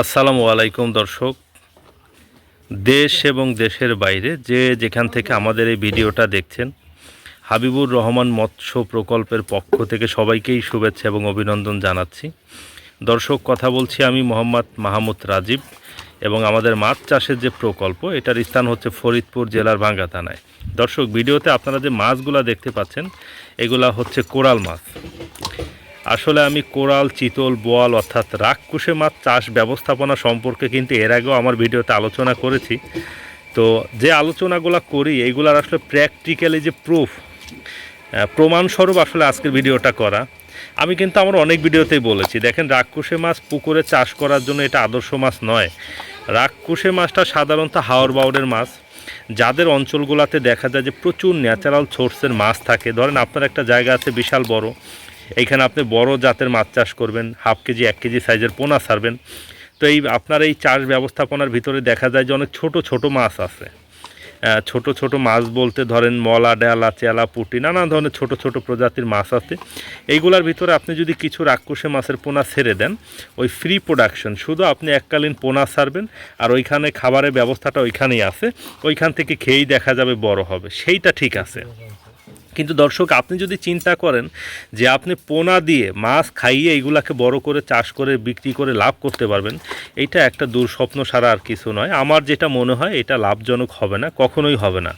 আসসালামু আলাইকুম দর্শক। দেশ এবং দেশের বাইরে যে যেখান থেকে আমাদের এই ভিডিওটা দেখছেন, হাবিবুর রহমান মৎস্য প্রকল্পের পক্ষ থেকে সবাইকেই শুভেচ্ছা এবং অভিনন্দন জানাচ্ছি। দর্শক, কথা বলছি আমি মোহাম্মদ মাহমুদ রাজীব এবং আমাদের মাছ চাষের যে প্রকল্প, এটার স্থান হচ্ছে ফরিদপুর জেলার ভাঙ্গা থানায়। দর্শক, ভিডিওতে আপনারা যে মাছগুলা দেখতে পাচ্ছেন, এগুলা হচ্ছে কোরাল মাছ। আসলে আমি কোরাল, চিতল, বোয়াল অর্থাৎ রাক্ষুসে মাছ চাষ ব্যবস্থাপনা সম্পর্কে কিন্তু এর আগেও আমার ভিডিওতে আলোচনা করেছি। তো যে আলোচনাগুলো করি এইগুলার আসলে প্র্যাকটিক্যালি যে প্রুফ প্রমাণস্বরূপ আসলে আজকের ভিডিওটা করা। আমি কিন্তু আমার অনেক ভিডিওতেই বলেছি, দেখেন রাক্ষুসে মাছ পুকুরে চাষ করার জন্য এটা আদর্শ মাছ নয়। রাক্ষুসে মাছটা সাধারণত হাওর বাউরের মাছ, যাদের অঞ্চলগুলোতে দেখা যায় যে প্রচুর ন্যাচারাল সোর্সের মাছ থাকে। ধরেন আপনার একটা জায়গা আছে বিশাল বড় এইখানে আপনি বড় জাতের মাছ চাষ করবেন হাফ কেজি, এক কেজি সাইজের পোনা ছাড়বেন। তো এই আপনার এই চাষ ব্যবস্থাপনার ভিতরে দেখা যায় যে অনেক ছোট ছোট মাছ আছে। ছোট ছোট মাছ বলতে ধরেন মলা, ডেলা, চেলা, পুটি, নানা ধরনের ছোট ছোট প্রজাতির মাছ আছে। এইগুলার ভিতরে আপনি যদি কিছু রাক্ষসে মাছের পোনা ছেড়ে দেন, ওই ফ্রি প্রোডাকশন শুধু আপনি এককালীন পোনা ছাড়বেন, আর ওইখানে খাবারের ব্যবস্থাটা ওইখানেই আছে। ওইখান থেকে খেয়েই দেখা যাবে বড় হবে। সেইটা ঠিক আছে। কিন্তু দর্শক, আপনি যদি চিন্তা করেন যে আপনি পোনা দিয়ে মাছ খাইয়ে এইগুলাকে বড় করে চাষ করে, বিক্রি করে লাভ করতে পারবেন, এটা একটা দুঃস্বপ্ন ছাড়া আর কিছু নয়। আমার যেটা মনে হয়, এটা লাভজনক হবে না, কখনোই হবে না।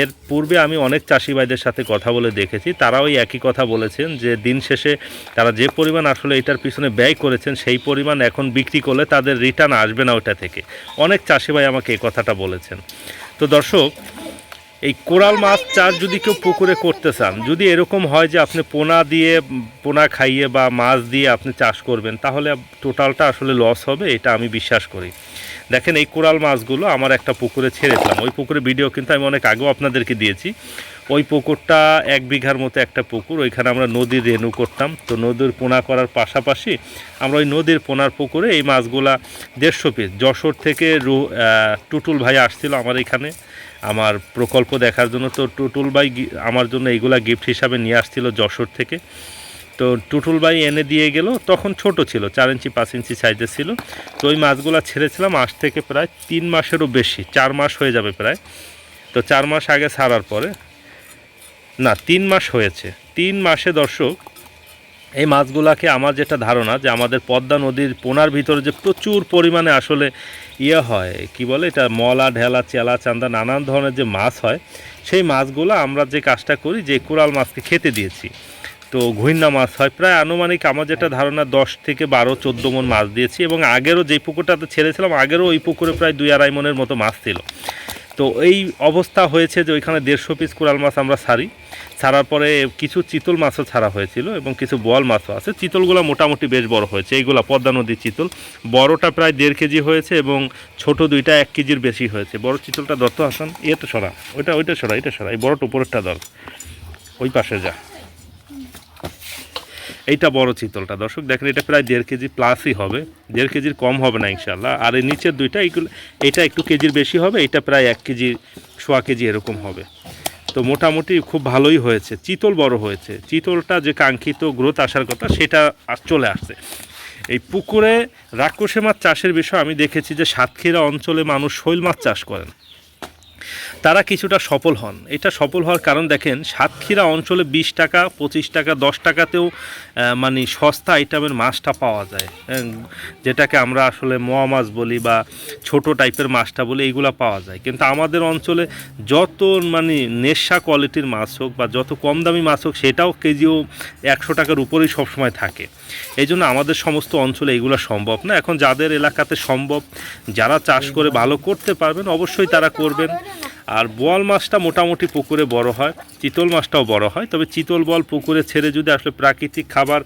এর পূর্বে আমি অনেক চাষি ভাইদের সাথে কথা বলে দেখেছি, তারাও ওই একই কথা বলেছেন যে দিন শেষে তারা যে পরিমাণ আসলে এটার পিছনে ব্যয় করেছেন, সেই পরিমাণ এখন বিক্রি করলে তাদের রিটার্ন আসবে না ওটা থেকে। অনেক চাষি ভাই আমাকে এই কথাটা বলেছেন। তো দর্শক এই কোরাল মাছ চাষ যদি কেউ পুকুরে করতে চান, যদি এরকম হয় যে আপনি পোনা দিয়ে, পোনা খাইয়ে বা মাছ দিয়ে আপনি চাষ করবেন, তাহলে টোটালটা আসলে লস হবে, এটা আমি বিশ্বাস করি। দেখেন এই কোরাল মাছগুলো আমার একটা পুকুরে ছেড়েছিলাম ওই পুকুরে ভিডিও কিন্তু আমি অনেক আগেও আপনাদেরকে দিয়েছি। ওই পুকুরটা এক বিঘার মতো একটা পুকুর, ওইখানে আমরা নদীর রেনু করতাম। তো নদীর পোনা করার পাশাপাশি আমরা ওই নদীর পোনার পুকুরে এই মাছগুলা দেড়শো পিস, যশোর থেকে রু টুটুল ভাই আসছিল আমার এখানে। আমার প্রকল্প দেখার জন্য তো টুটুল ভাই আমার জন্য এইগুলা গিফট হিসাবে নিয়ে আসছিল যশোর থেকে। তো টুটুল ভাই এনে দিয়ে গেল, তখন ছোট ছিল, চার ইঞ্চি, পাঁচ ইঞ্চি সাইজের ছিল। তো ওই মাছগুলা ছেড়েছিলাম আজ থেকে প্রায় তিন মাসেরও বেশি, চার মাস হয়ে যাবে প্রায়। তো চার মাস আগে ছাড়ার পরে, না, তিন মাস হয়েছে। তিন মাসে দর্শক এই মাছগুলাকে আমার যেটা ধারণা যে আমাদের পদ্মা নদীর পোনার ভিতরে যে প্রচুর পরিমাণে আসলে ইয়ে হয়, কি বলে এটা, মলা, ঢেলা, চেলা, চান্দা, নানান ধরনের যে মাছ হয়, সেই মাছগুলো আমরা যে কাজটা করি যে কোরাল মাছকে খেতে দিয়েছি। তো ঘুইন্না মাছ হয়। প্রায় আনুমানিক আমার যেটা ধারণা দশ থেকে বারো, চোদ্দ মন মাছ দিয়েছি এবং আগেরও যেই পুকুরটাতে ছেড়েছিলাম, আগেরও ওই পুকুরে প্রায় দুই আড়াই মনের মতো মাছ ছিল। তো এই অবস্থা হয়েছে যে ওইখানে দেড়শো পিস কোরাল মাছ আমরা ছাড়ি ছাড়ার পরে কিছু চিতল মাছও ছাড়া হয়েছিল এবং কিছু বোয়াল মাছও আছে। চিতলগুলো মোটামুটি বেশ বড় হয়েছে। এইগুলো পদ্মা নদীর চিতল। বড়টা প্রায় দেড় কেজি হয়েছে এবং ছোট দুইটা এক কেজির বেশি হয়েছে। বড় চিতলটা দত্ত হাসান তো সরা। ওইটা ওইটা সরা এটা সরা। এই বড়টা উপরেরটা দর ওই পাশে যা। এইটা বড় চিতলটা। দর্শক, দেখেন, এটা প্রায় দেড় কেজি প্লাসই হবে। দেড় কেজির কম হবে না ইনশাল্লাহ আর এই নিচের দুইটা, এইগুলো, এটা একটু কেজির বেশি হবে, এটা প্রায় এক কেজি, সোয়া কেজি এরকম হবে। তো মোটামুটি খুব ভালোই হয়েছে। চিতল বড় হয়েছে। চিতলটা যে কাঙ্ক্ষিত গ্রোথ আসার কথা, সেটা চলে আসছে। এই পুকুরে রাক্ষসে মাছ চাষের বিষয় আমি দেখেছি যে সাতক্ষীরা অঞ্চলে মানুষ শৈল মাছ চাষ করেন। তারা কিছুটা সফল হন। এটা সফল হওয়ার কারণ দেখেন সাতক্ষীরা অঞ্চলে বিশ টাকা পঁচিশ টাকা দশ টাকাতেও মানে সস্তা আইটেমের মাছটা পাওয়া যায়। হ্যাঁ, যেটাকে আমরা আসলে মোয়া মাছ বলি বা ছোট টাইপের মাছটা বলি এইগুলো পাওয়া যায়। কিন্তু আমাদের অঞ্চলে যত মানে নেশা কোয়ালিটির মাছ হোক বা যত কম দামি মাছ হোক সেটাও কেজিও একশো টাকার উপরেই সবসময় থাকে। এই জন্য আমাদের সমস্ত অঞ্চলে এইগুলো সম্ভব না। এখন যাদের এলাকাতে সম্ভব যারা চাষ করে ভালো করতে পারবেন অবশ্যই তারা করবেন। আর বোয়াল মাছটা মোটামুটি পুকুরে বড় হয়, চিতল মাছটাও বড় হয়, তবে চিতল বল পুকুরে ছেড়ে যদি আসলে প্রাকৃতিক খাবার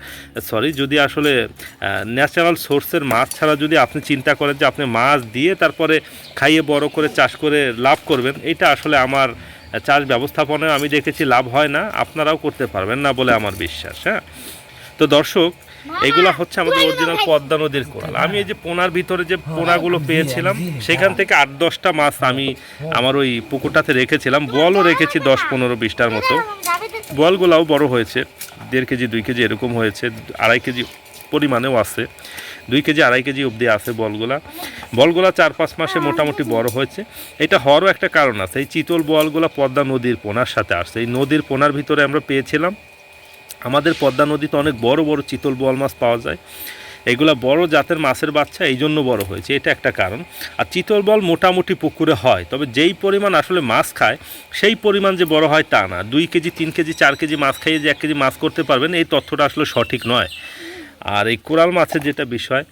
সরি যদি আসলে ন্যাচারাল সোর্সের মাছ ছাড়া যদি আপনি চিন্তা করেন যে আপনি মাছ দিয়ে তারপরে খাইয়ে বড় করে চাষ করে লাভ করবেন, এটা আসলে আমার চাষ ব্যবস্থাপনায় আমি দেখেছি লাভ হয় না, আপনারাও করতে পারবেন না বলে আমার বিশ্বাস হ্যাঁ? তো দর্শক এগুলা হচ্ছে আমাদের অরিজিনাল পদ্মা নদীর কোরাল আমি এই যে পোনার ভিতরে যে পোনাগুলো পেয়েছিলাম সেখান থেকে আট দশটা মাছ আমি আমার ওই পুকুরটাতে রেখেছিলাম। বলও রেখেছি দশ পনেরো বিশটার মতো। বলগুলাও বড় হয়েছে। দেড় কেজি দুই কেজি এরকম হয়েছে। আড়াই কেজি পরিমাণেও আছে। দুই কেজি আড়াই কেজি অবধি আছে বলগুলা। বলগুলা চার পাঁচ মাসে মোটামুটি বড় হয়েছে। এটা হওয়ারও একটা কারণ আছে। এই চিতল বলগুলা পদ্মা নদীর পোনার সাথে আসছে। এই নদীর পোনার ভিতরে আমরা পেয়েছিলাম আমাদের পদ্মা নদীতে অনেক বড় বড় চিতল বোয়াল মাছ পাওয়া যায়। এগুলা বড় জাতের মাছের বাচ্চা এই জন্য বড় হয়েছে। এটা একটা কারণ। আর চিতল বল মোটামুটি পুকুরে হয়, তবে যেই পরিমাণ আসলে মাছ খায়, সেই পরিমাণ যে বড় হয় তা না। দুই কেজি, তিন কেজি, চার কেজি মাছ খাইয়ে যে এক কেজি মাছ করতে পারবেন, এই তথ্যটা আসলে সঠিক নয়। আর এই কোরাল মাছের যেটা বিষয়,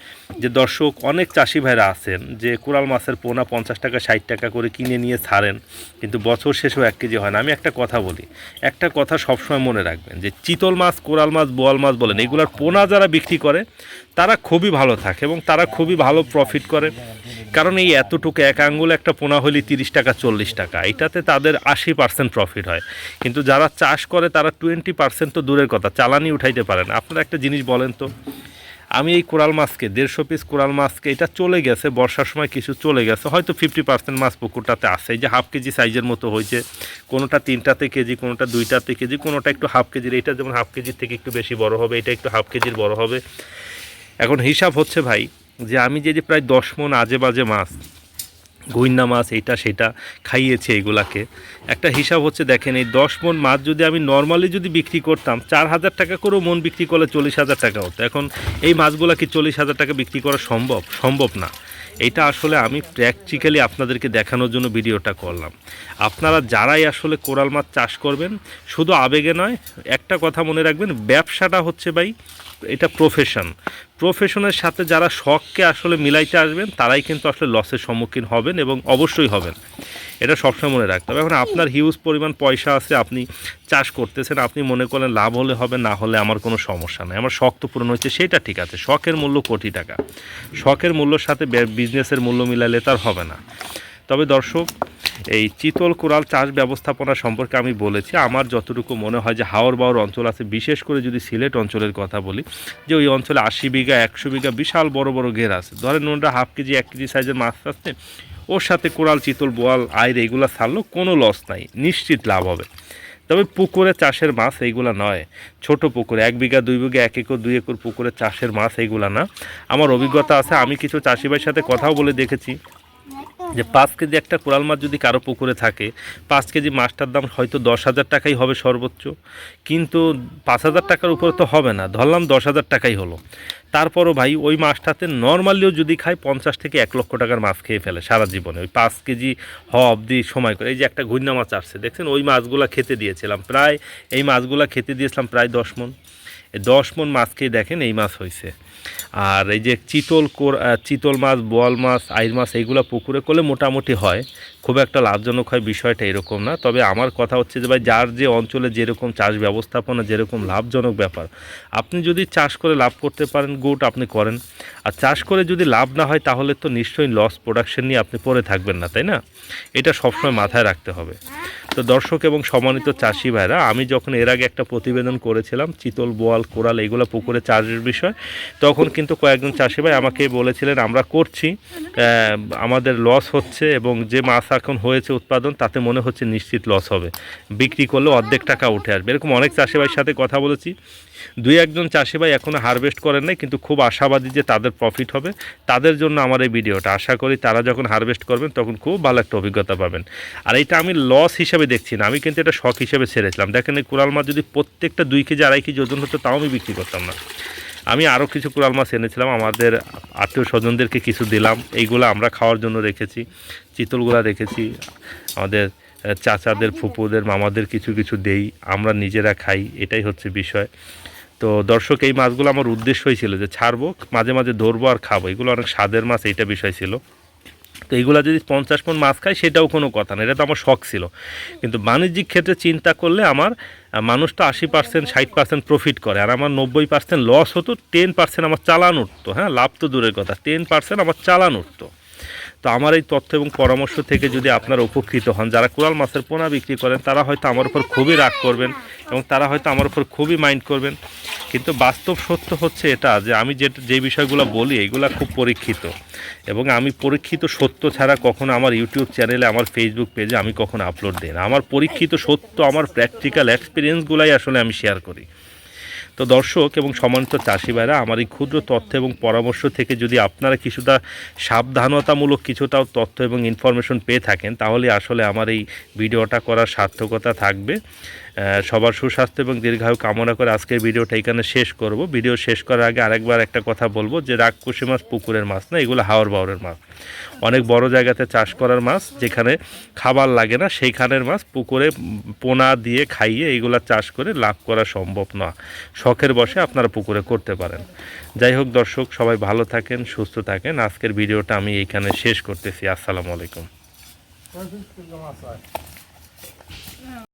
যে দর্শক, অনেক চাষি ভাইরা আছেন যে কোরাল মাছের পোনা পঞ্চাশ টাকা, ষাট টাকা করে কিনে নিয়ে ছাড়েন, কিন্তু বছর শেষেও এক কেজি হয় না। আমি একটা কথা বলি, একটা কথা সবসময় মনে রাখবেন যে চিতল মাছ কোরাল মাছ, বোয়াল মাছ বলেন, এগুলার পোনা যারা বিক্রি করে, তারা খুবই ভালো থাকে এবং তারা খুবই ভালো প্রফিট করে। কারণ এই এতটুকু এক আঙ্গুল একটা পোনা হলে তিরিশ টাকা, চল্লিশ টাকা, এটাতে তাদের আশি পার্সেন্ট প্রফিট হয়। কিন্তু যারা চাষ করে, তারা টোয়েন্টি পার্সেন্ট তো দূরের কথা, চালানি উঠাইতে পারে না। আপনারা একটা জিনিস বলেন তো, আমি এই কোরাল মাছকে, দেড়শো পিস কোরাল মাছকে, এটা চলে গেছে, বর্ষার সময় কিছু চলে গেছে, হয়তো ফিফটি পার্সেন্ট মাছ পুকুরটাতে আসে যে হাফ কেজি সাইজের মতো হয়েছে, কোনোটা তিনটাতে কেজি, কোনোটা দুইটাতে কেজি, কোনোটা একটু হাফ কেজির এইটা যেমন হাফ কেজির থেকে একটু বেশি বড় হবে, এটা একটু হাফ কেজির বড় হবে। এখন হিসাব হচ্ছে ভাই যে আমি যে যে প্রায় দশ মন আজে বাজে মাছ, গুইন্না মাছ, এইটা সেটা খাইয়েছে এগুলাকে। একটা হিসাব হচ্ছে দেখেন, এই দশ মন মাছ যদি আমি নর্মালি যদি বিক্রি করতাম, চার হাজার টাকা করেও মন বিক্রি করলে চল্লিশ হাজার টাকা হতো। এখন এই মাছগুলা কি চল্লিশ হাজার টাকা বিক্রি করা সম্ভব? সম্ভব না। এটা আসলে আমি প্র্যাকটিক্যালি আপনাদেরকে দেখানোর জন্য ভিডিওটা করলাম। আপনারা যারাই আসলে কোরাল মাছ চাষ করবেন, শুধু আবেগে নয়, একটা কথা মনে রাখবেন, ব্যবসাটা হচ্ছে ভাই, এটা প্রফেশন প্রফেশনের সাথে যারা শখকে আসলে মিলাইতে আসবেন তারাই কিন্তু আসলে লসের সম্মুখীন হবেন এবং অবশ্যই হবেন। এটা সবসময় মনে রাখতে হবে। এখন আপনার হিউজ পরিমাণ পয়সা আছে আপনি চাষ করতেছেন আপনি মনে করেন লাভ হলে হবে না হলে আমার কোনো সমস্যা নেই। আমার শখ তো পূরণ হচ্ছে সেটা ঠিক আছে। শখের মূল্য কোটি টাকা। শখের মূল্যর সাথে বিজনেসের মূল্য মিলালে তার হবে না। তবে দর্শক, এই চিতল কোরাল চাষ ব্যবস্থাপনা সম্পর্কে আমি বলেছি। আমার যতটুকু মনে হয় যে হাওর বাওর অঞ্চল আছে, বিশেষ করে যদি সিলেট অঞ্চলের কথা বলি, যে ওই অঞ্চলে আশি বিঘা, একশো বিঘা বিশাল বড় বড় ঘের আছে। ধরেন ওনারা হাফ কেজি, এক কেজি সাইজের মাছ আছে ওর সাথে কোরাল, চিতল, বোয়াল, আইর এইগুলো ছাড়লেও কোনো লস নাই, নিশ্চিত লাভ হবে। তবে পুকুরে চাষের মাছ এইগুলা নয়, ছোট পুকুরে, এক বিঘা, দুই বিঘা, এক একর, দুই একর পুকুরে চাষের মাছ এইগুলা না। আমার অভিজ্ঞতা আছে, আমি কিছু চাষি ভাইয়ের সাথে কথাও বলে দেখেছি যে পাঁচ কেজি একটা কোরাল মাছ যদি কারও পুকুরে থাকে, পাঁচ কেজি মাছটার দাম হয়তো দশ হাজার টাকাই হবে সর্বোচ্চ। কিন্তু পাঁচ হাজার টাকার উপরে তো হবে না, ধরলাম দশ হাজার টাকাই হলো। তারপরও ভাই, ওই মাছটাতে নর্মালিও যদি খায় পঞ্চাশ থেকে এক লক্ষ টাকার মাছ খেয়ে ফেলে সারা জীবনে। ওই পাঁচ কেজি হ অবধি সময় করে। এই যে একটা ঘূর্ণা মাছ আসছে, দেখছেন? ওই মাছগুলো খেতে দিয়েছিলাম। প্রায় এই মাছগুলো খেতে দিয়েছিলাম প্রায় দশ মন দশ মন মাছকেই দেখেন এই মাছ হয়েছে আর এই যে চিতল কোর চিতল মাছ, বোয়াল মাছ আইর মাছ, এইগুলো পুকুরে করলে মোটামুটি হয়। খুব একটা লাভজনক হয় বিষয়টা এরকম না। তবে আমার কথা হচ্ছে যে ভাই, যার যে অঞ্চলে যেরকম চাষ ব্যবস্থাপনা, যেরকম লাভজনক ব্যাপার, আপনি যদি চাষ করে লাভ করতে পারেন, গুড আপনি করেন। আর চাষ করে যদি লাভ না হয়, তাহলে তো নিশ্চয়ই লস প্রোডাকশন নিয়ে আপনি পড়ে থাকবেন না, তাই না? এটা সবসময় মাথায় রাখতে হবে। তো দর্শক এবং সম্মানিত চাষি ভাইরা, আমি যখন এর আগে একটা প্রতিবেদন করেছিলাম, চিতল বোয়াল, কোরাল, এগুলো পুকুরে চাষের বিষয়, তখন কিন্তু কয়েকজন চাষি ভাই আমাকে বলেছিলেন, আমরা করছি আমাদের লস হচ্ছে এবং যে মাছ এখন হয়েছে উৎপাদন, তাতে মনে হচ্ছে নিশ্চিত লস হবে। বিক্রি করলে অর্ধেক টাকা উঠে আসবে। এরকম অনেক চাষি ভাইয়ের সাথে কথা বলেছি। দুই একজন চাষি ভাই এখনও হারভেস্ট করেন নাই, কিন্তু খুব আশাবাদী যে তাদের প্রফিট হবে। তাদের জন্য আমার এই ভিডিওটা। আশা করি তারা যখন হারভেস্ট করবেন, তখন খুব ভালো একটা অভিজ্ঞতা পাবেন। আর এটা আমি লস হিসেবে দেখছি না। আমি কিন্তু এটা শখ হিসেবে ছেড়েছিলাম। দেখেন এই কোরাল মাছ যদি প্রত্যেকটা দুই কেজি, আড়াই কেজি ওজন হতো, তাও আমি বিক্রি করতাম না। আমি আরও কিছু কোরাল মাছ এনেছিলাম, আমাদের আত্মীয় স্বজনদেরকে কিছু দিলাম। এইগুলো আমরা খাওয়ার জন্য রেখেছি চিতলগুলা রেখেছি, আমাদের চাচাদের, ফুপুদের, মামাদের কিছু কিছু দেই, আমরা নিজেরা খাই, এটাই হচ্ছে বিষয়। তো দর্শক, এই মাছগুলো আমার উদ্দেশ্যই ছিল যে ছাড়বো, মাঝে মাঝে ধরবো আর খাব, এগুলো অনেক স্বাদের মাছ, এইটা বিষয় ছিল। তো এইগুলা যদি পঞ্চাশ পন মাছ খায়, সেটাও কোনো কথা না। এটা তো আমার শখ ছিল। কিন্তু বাণিজ্যিক ক্ষেত্রে চিন্তা করলে আমার মানুষটা আশি পার্সেন্ট ষাট পার্সেন্ট প্রফিট করে। আর আমার নব্বই পার্সেন্ট লস হতো টেন পার্সেন্ট আমার চালান উঠতো। হ্যাঁ লাভ তো দূরের কথা টেন পার্সেন্ট আমার চালান উঠতো। তো আমার এই তথ্য এবং পরামর্শ থেকে যদি আপনারা উপকৃত হন, যারা কোরাল মাছের পোনা বিক্রি করেন, তারা হয়তো আমার উপর খুবই রাগ করবেন এবং তারা হয়তো আমার উপর খুবই মাইন্ড করবেন। কিন্তু বাস্তব সত্য হচ্ছে এটা যে আমি যে যে বিষয়গুলো বলি, এগুলো খুব পরীক্ষিত। এবং আমি পরীক্ষিত সত্য ছাড়া কখনো আমার ইউটিউব চ্যানেলে, আমার ফেসবুক পেজে আমি কখনো আপলোড দিই না। আমার পরীক্ষিত সত্য, আমার প্র্যাকটিক্যাল এক্সপিরিয়েন্সগুলাই আসলে আমি শেয়ার করি। তো দর্শক এবং সম্মানিত চাষি ভাইরা আমার এই ক্ষুদ্র তথ্য এবং পরামর্শ থেকে যদি আপনারা কিছুটা সাবধানতামূলক কিছুটাও তথ্য এবং ইনফরমেশন পেয়ে থাকেন, তাহলে আসলে আমার এই ভিডিওটা করার সার্থকতা থাকবে। সবার সুস্বাস্থ্য এবং দীর্ঘায়ু কামনা করে আজকের ভিডিওটা এখানে শেষ করব। ভিডিও শেষ করার আগে আরেকবার একটা কথা বলব যে রাগকুশি মাছ পুকুরের মাছ না, এগুলো হাওর বাওরের মাছ। অনেক বড় জায়গাতে চাষ করার মাছ, যেখানে খাবার লাগে না, সেইখানের মাছ পুকুরে পোনা দিয়ে খাইয়ে এইগুলা চাষ করে লাভ করা সম্ভব না। শখের বসে আপনারা পুকুরে করতে পারেন। যাই হোক দর্শক, সবাই ভালো থাকেন, সুস্থ থাকেন। আজকের ভিডিওটা আমি এইখানে শেষ করতেছি। আসসালামু আলাইকুম।